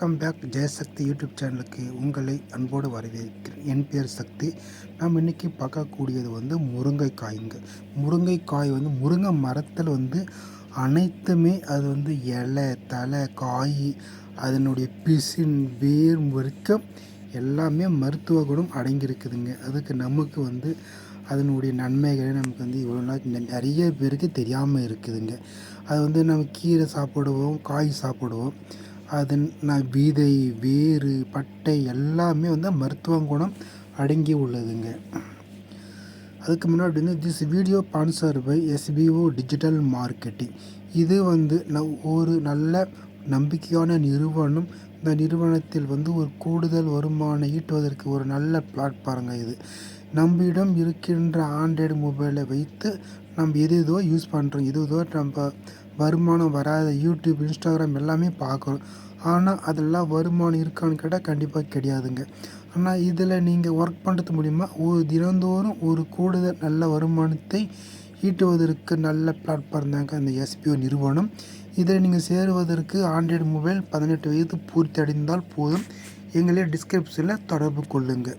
Welcome back Jayasakthi YouTube சேனலுக்கு உங்களை அன்போடு வரவேற்கிறேன். என் பேர் சக்தி. நாம் இன்றைக்கி பார்க்கக்கூடியது வந்து முருங்கைக்காய்ங்க முருங்கைக்காய் வந்து முருங்கை மரத்தில் வந்து அனைத்துமே அது வந்து இலை தலை காய் அதனுடைய பிசின் வேர் வரைக்கும் எல்லாமே மருத்துவ குணம் அடங்கியிருக்குதுங்க. அதுக்கு நமக்கு வந்து அதனுடைய நன்மைகளை நமக்கு வந்து இவ்வளோ நாள் நிறைய பேருக்கு தெரியாமல் இருக்குதுங்க. அது வந்து நம்ம கீரை சாப்பிடுவோம் காய் சாப்பிடுவோம். அதன் நான் விதை வேர் பட்டை எல்லாமே வந்து மருத்துவ குணம் அடங்கி உள்ளதுங்க அதுக்கு முன்னாடி வந்து this video sponsored by SPO digital marketing இது வந்து ந ஒரு நல்ல நம்பிக்கையான நிறுவனம். இந்த நிறுவனத்தில் வந்து ஒரு கூடுதல் வருமானம் ஈட்டுவதற்கு ஒரு நல்ல பிளாட்ஃபார்ங்க இது. நம்மிடம் இருக்கின்ற ஆண்ட்ராய்டு மொபைலை வைத்து நம்ம எது எதோ யூஸ் பண்ணுறோம் எது எதோ நம்ம வருமானம் வராத யூடியூப் இன்ஸ்டாகிராம் எல்லாமே பார்க்குறோம். ஆனால் அதெல்லாம் வருமானம் இருக்கான்னு கேட்டால் கண்டிப்பாக கிடையாதுங்க. ஆனால் இதில் நீங்கள் ஒர்க் பண்ணுறது மூலிமா ஒரு தினந்தோறும் ஒரு கூடுதல் நல்ல வருமானத்தை ஈட்டுவதற்கு நல்ல பிளாட்ஃபார்ம் தாங்க அந்த எஸ்பிஓ நிறுவனம். இதில் நீங்கள் சேருவதற்கு ஆண்ட்ராய்டு மொபைல் பதினெட்டு வயது பூர்த்தி அடைந்தால் போதும். எங்களை டிஸ்கிரிப்ஷனில் தொடர்பு கொள்ளுங்கள்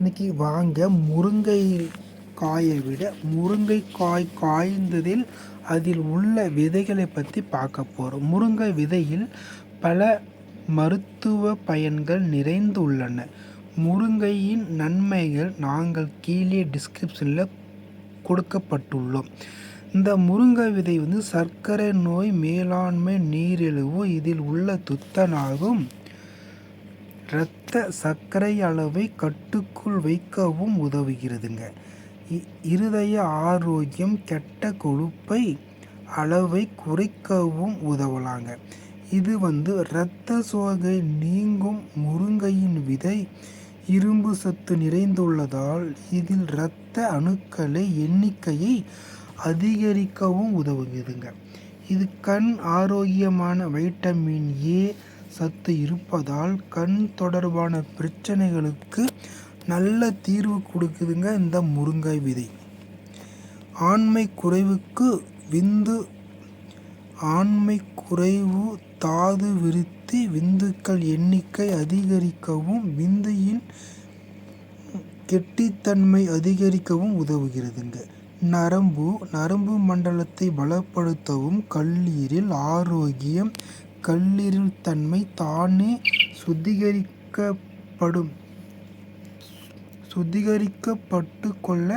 இன்னைக்கு வாங்க முருங்கை காயை விட முருங்கைக்காய் காய்ந்ததில் அதில் உள்ள விதைகளை பற்றி பார்க்க போகிறோம் முருங்கை விதையில் பல மருத்துவ பயன்கள் நிறைந்துள்ளன. முருங்கையின் நன்மைகள் நாங்கள் கீழே டிஸ்கிரிப்ஷனில் கொடுக்கப்பட்டுள்ளோம். இந்த முருங்கை விதை வந்து சர்க்கரை நோய் மேலாண்மை நீரிழிவு இதில் உள்ள துத்தனாகும் இரத்த சர்க்கரை அளவை கட்டுக்குள் வைக்கவும் உதவுகிறதுங்க. இருதய ஆரோக்கியம் கெட்ட கொழுப்பை அளவை குறைக்கவும் உதவலாங்க. இது வந்து இரத்த சோகை நீங்கும் முருங்கையின் விதை. இரும்பு சத்து நிறைந்துள்ளதால் இதில் இரத்த அணுக்களை எண்ணிக்கையை அதிகரிக்கவும் உதவுகிறதுங்க. இது கண் ஆரோக்கியமான வைட்டமின் ஏ சத்து இருப்பதால் கண் தொடர்பான பிரச்சனைகளுக்கு நல்ல தீர்வு கொடுக்குதுங்க இந்த முருங்கை விதை. ஆண்மை குறைவுக்கு விந்து ஆண்மை குறைவு தாது விருத்தி விந்துக்கள் எண்ணிக்கை அதிகரிக்கவும் விந்தையின் கெட்டித்தன்மை அதிகரிக்கவும் உதவுகிறதுங்க. நரம்பு நரம்பு மண்டலத்தை பலப்படுத்தவும் கல்லீரில் ஆரோக்கியம் கல்லீரல் தன்மை தானே சுத்திகரிக்கப்படும். சுத்திகரிக்கப்பட்டு கொள்ள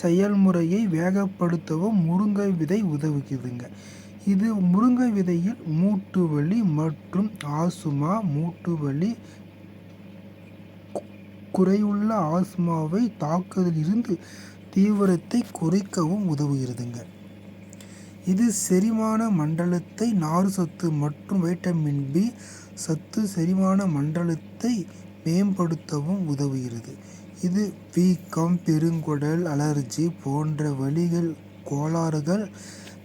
செயல்முறையை வேகப்படுத்தவும் முருங்கை விதை உதவுகிறதுங்க. இது முருங்கை விதையில் மூட்டு வலி மற்றும் ஆசுமா மூட்டு வலி குறையுள்ள ஆஸ்மாவை தாக்குதலிருந்து தீவிரத்தை குறைக்கவும் உதவுகிறதுங்க. இது செரிமான மண்டலத்தை நார் சத்து மற்றும் வைட்டமின் பி சத்து செரிமான மண்டலத்தை மேம்படுத்தவும் உதவுகிறது. இது வீக்கம் பெருங்குடல் அலர்ஜி போன்ற வலிகள் கோளாறுகள்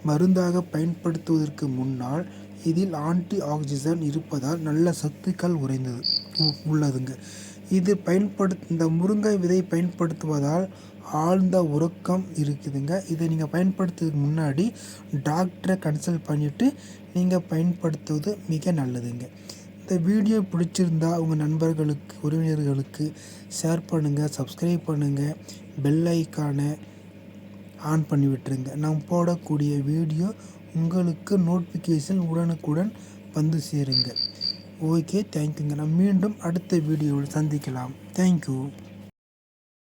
மருந்தாக பயன்படுத்துவதற்கு முன்னால் இதில் ஆன்டி ஆக்சிஜன் இருப்பதால் நல்ல சத்துக்கள் உறைந்தது உள்ளதுங்க. இது பயன்படுத் இந்த முருங்கை விதை பயன்படுத்துவதால் ஆழ்ந்த உறக்கம் இருக்குதுங்க. இதை நீங்கள் பயன்படுத்துறதுக்கு முன்னாடி டாக்டரை கன்சல்ட் பண்ணிவிட்டு நீங்கள் பயன்படுத்துவது மிக நல்லதுங்க. இந்த வீடியோ பிடிச்சிருந்தா உங்கள் நண்பர்களுக்கு உறவினர்களுக்கு ஷேர் பண்ணுங்கள் சப்ஸ்கிரைப் பண்ணுங்கள் பெல் ஐக்கானை ஆன் பண்ணி விட்டுருங்க. நாம் போடக்கூடிய வீடியோ உங்களுக்கு நோட்டிஃபிகேஷன் உடனுக்குடன் வந்து சேருங்க. ஓகே தேங்க்யூங்க நான் மீண்டும் அடுத்த வீடியோவில் சந்திக்கலாம். தேங்க்யூ